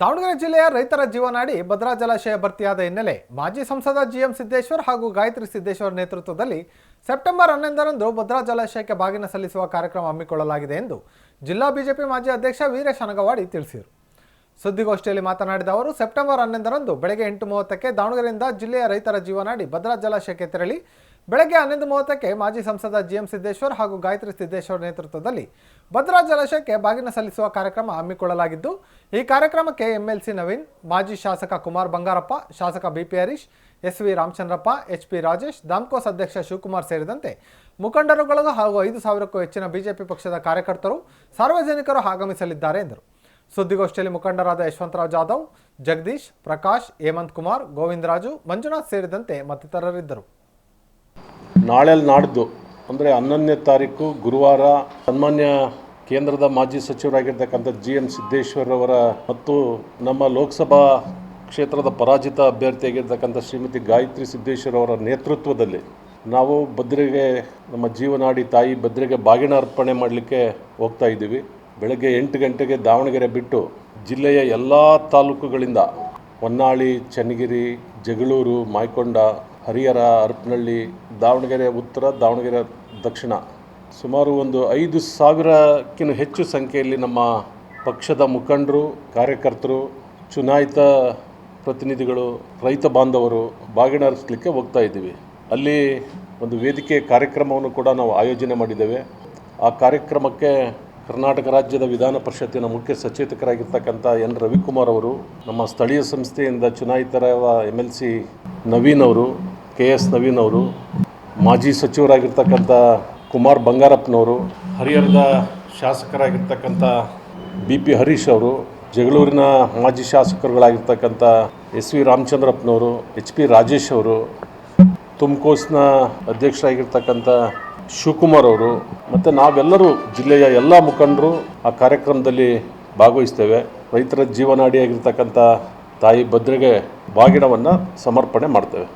ದಾವಣಗೆರೆ ಜಿಲ್ಲೆಯ ರೈತರ ಜೀವನಾಡಿ ಭದ್ರಾ ಜಲಾಶಯ ಭರ್ತಿಯಾದ ಹಿನ್ನೆಲೆ ಮಾಜಿ ಸಂಸದ ಜಿಎಂ ಸಿದ್ದೇಶ್ವರ್ ಹಾಗೂ ಗಾಯತ್ರಿ ಸಿದ್ದೇಶ್ವರ್ ನೇತೃತ್ವದಲ್ಲಿ ಸೆಪ್ಟೆಂಬರ್ ಹನ್ನೊಂದರಂದು ಭದ್ರಾ ಜಲಾಶಯಕ್ಕೆ ಬಾಗಿನ ಸಲ್ಲಿಸುವ ಕಾರ್ಯಕ್ರಮ ಹಮ್ಮಿಕೊಳ್ಳಲಾಗಿದೆ ಎಂದು ಜಿಲ್ಲಾ ಬಿಜೆಪಿ ಮಾಜಿ ಅಧ್ಯಕ್ಷ ವೀರೇಶ್ ಅನಗವಾಡಿ ತಿಳಿಸಿದರು. ಸುದ್ದಿಗೋಷ್ಠಿಯಲ್ಲಿ ಮಾತನಾಡಿದ ಅವರು, ಸೆಪ್ಟೆಂಬರ್ ಹನ್ನೊಂದರಂದು ಬೆಳಗ್ಗೆ ಎಂಟು ಮೂವತ್ತಕ್ಕೆ ದಾವಣಗೆರೆಯಿಂದ ಜಿಲ್ಲೆಯ ರೈತರ ಜೀವನಾಡಿ ಭದ್ರಾ ಜಲಾಶಯಕ್ಕೆ ತೆರಳಿ ಬೆಳಗ್ಗೆ ಹನ್ನೊಂದು ಮೂವತ್ತಕ್ಕೆ ಮಾಜಿ ಸಂಸದ ಜಿಎಂ ಸಿದ್ದೇಶ್ವರ್ ಹಾಗೂ ಗಾಯತ್ರಿ ಸಿದ್ದೇಶ್ವರ್ ನೇತೃತ್ವದಲ್ಲಿ ಭದ್ರಾ ಜಲಾಶಯಕ್ಕೆ ಬಾಗಿನ ಸಲ್ಲಿಸುವ ಕಾರ್ಯಕ್ರಮ ಹಮ್ಮಿಕೊಳ್ಳಲಾಗಿದ್ದು, ಈ ಕಾರ್ಯಕ್ರಮಕ್ಕೆ ಎಂಎಲ್ಸಿ ನವೀನ್, ಮಾಜಿ ಶಾಸಕ ಕುಮಾರ್ ಬಂಗಾರಪ್ಪ, ಶಾಸಕ BP Harish S V Ramachandrappa H P Rajesh, ದಾಮ್ಕೋಸ್ ಅಧ್ಯಕ್ಷ ಶಿವಕುಮಾರ್ ಸೇರಿದಂತೆ ಮುಖಂಡರುಗಳು ಹಾಗೂ ಐದು ಸಾವಿರಕ್ಕೂ ಹೆಚ್ಚಿನ ಬಿಜೆಪಿ ಪಕ್ಷದ ಕಾರ್ಯಕರ್ತರು ಸಾರ್ವಜನಿಕರು ಆಗಮಿಸಲಿದ್ದಾರೆ ಎಂದರು. ಸುದ್ದಿಗೋಷ್ಠಿಯಲ್ಲಿ ಮುಖಂಡರಾದ ಯಶವಂತರಾವ್ ಜಾಧವ್, ಜಗದೀಶ್, ಪ್ರಕಾಶ್, ಹೇಮಂತ್ ಕುಮಾರ್, ಗೋವಿಂದರಾಜು, ಮಂಜುನಾಥ್ ಸೇರಿದಂತೆ ಮತ್ತಿತರರಿದ್ದರು. ನಾಳೆ ನಾಡ್ದು ಅಂದರೆ ಹನ್ನೊಂದನೇ ತಾರೀಕು ಗುರುವಾರ ಸನ್ಮಾನ್ಯ ಕೇಂದ್ರದ ಮಾಜಿ ಸಚಿವರಾಗಿರ್ತಕ್ಕಂಥ ಜಿ ಎಂ ಸಿದ್ದೇಶ್ವರ್ ಅವರ ಮತ್ತು ನಮ್ಮ ಲೋಕಸಭಾ ಕ್ಷೇತ್ರದ ಪರಾಜಿತ ಅಭ್ಯರ್ಥಿಯಾಗಿರ್ತಕ್ಕಂಥ ಶ್ರೀಮತಿ ಗಾಯತ್ರಿ ಸಿದ್ದೇಶ್ವರ್ ಅವರ ನೇತೃತ್ವದಲ್ಲಿ ನಾವು ಭದ್ರೆಗೆ, ನಮ್ಮ ಜೀವನಾಡಿ ತಾಯಿ ಭದ್ರೆಗೆ ಬಾಗಿನ ಅರ್ಪಣೆ ಮಾಡಲಿಕ್ಕೆ ಹೋಗ್ತಾ ಇದ್ದೀವಿ. ಬೆಳಗ್ಗೆ ಎಂಟು ಗಂಟೆಗೆ ದಾವಣಗೆರೆ ಬಿಟ್ಟು ಜಿಲ್ಲೆಯ ಎಲ್ಲ ತಾಲೂಕುಗಳಿಂದ ಹೊನ್ನಾಳಿ, ಚನ್ನಗಿರಿ, ಜಗಳೂರು, ಮಾಯ್ಕೊಂಡ ಹರಿಹರ ಹರಪನಹಳ್ಳಿ ದಾವಣಗೆರೆ, ಉತ್ತರ ದಾವಣಗೆರೆ, ದಕ್ಷಿಣ. ಸುಮಾರು ಒಂದು ಐದು ಸಾವಿರಕ್ಕಿಂತ ಹೆಚ್ಚು ಸಂಖ್ಯೆಯಲ್ಲಿ ನಮ್ಮ ಪಕ್ಷದ ಮುಖಂಡರು, ಕಾರ್ಯಕರ್ತರು, ಚುನಾಯಿತ ಪ್ರತಿನಿಧಿಗಳು, ರೈತ ಬಾಂಧವರು ಬಾಗಿನ ಅರ್ಪಿಸ್ಲಿಕ್ಕೆ ಹೋಗ್ತಾ ಇದ್ದೀವಿ. ಅಲ್ಲಿ ಒಂದು ವೇದಿಕೆ ಕಾರ್ಯಕ್ರಮವನ್ನು ಕೂಡ ನಾವು ಆಯೋಜನೆ ಮಾಡಿದ್ದೇವೆ. ಆ ಕಾರ್ಯಕ್ರಮಕ್ಕೆ ಕರ್ನಾಟಕ ರಾಜ್ಯದ ವಿಧಾನ ಪರಿಷತ್ತಿನ ಮುಖ್ಯ ಸಚೇತಕರಾಗಿರ್ತಕ್ಕಂಥ ಎನ್ ರವಿಕುಮಾರ್ ಅವರು, ನಮ್ಮ ಸ್ಥಳೀಯ ಸಂಸ್ಥೆಯಿಂದ ಚುನಾಯಿತರಾದ ಎಂ ಎಲ್ ಸಿ ನವೀನ್ ಅವರು ಕೆ ಎಸ್ ನವೀನ್ ಅವರು ಮಾಜಿ ಸಚಿವರಾಗಿರ್ತಕ್ಕಂಥ ಕುಮಾರ್ ಬಂಗಾರಪ್ಪನವರು, ಹರಿಹರದ ಶಾಸಕರಾಗಿರ್ತಕ್ಕಂಥ ಬಿ ಪಿ ಹರೀಶ್ ಅವರು, ಜಗಳೂರಿನ ಮಾಜಿ ಶಾಸಕರುಗಳಾಗಿರ್ತಕ್ಕಂಥ ಎಸ್ ವಿ ರಾಮಚಂದ್ರಪ್ಪನವರು, ಎಚ್ ಪಿ ರಾಜೇಶ್ ಅವರು ತುಮಕೋಸ್ನ ಅಧ್ಯಕ್ಷರಾಗಿರ್ತಕ್ಕಂಥ ಶಿವಕುಮಾರ್ ಅವರು, ಮತ್ತು ನಾವೆಲ್ಲರೂ ಜಿಲ್ಲೆಯ ಎಲ್ಲ ಮುಖಂಡರು ಆ ಕಾರ್ಯಕ್ರಮದಲ್ಲಿ ಭಾಗವಹಿಸ್ತೇವೆ. ರೈತರ ಜೀವನಾಡಿಯಾಗಿರ್ತಕ್ಕಂಥ ತಾಯಿ ಭದ್ರೆಗೆ ಬಾಗಿಣವನ್ನು ಸಮರ್ಪಣೆ ಮಾಡ್ತೇವೆ.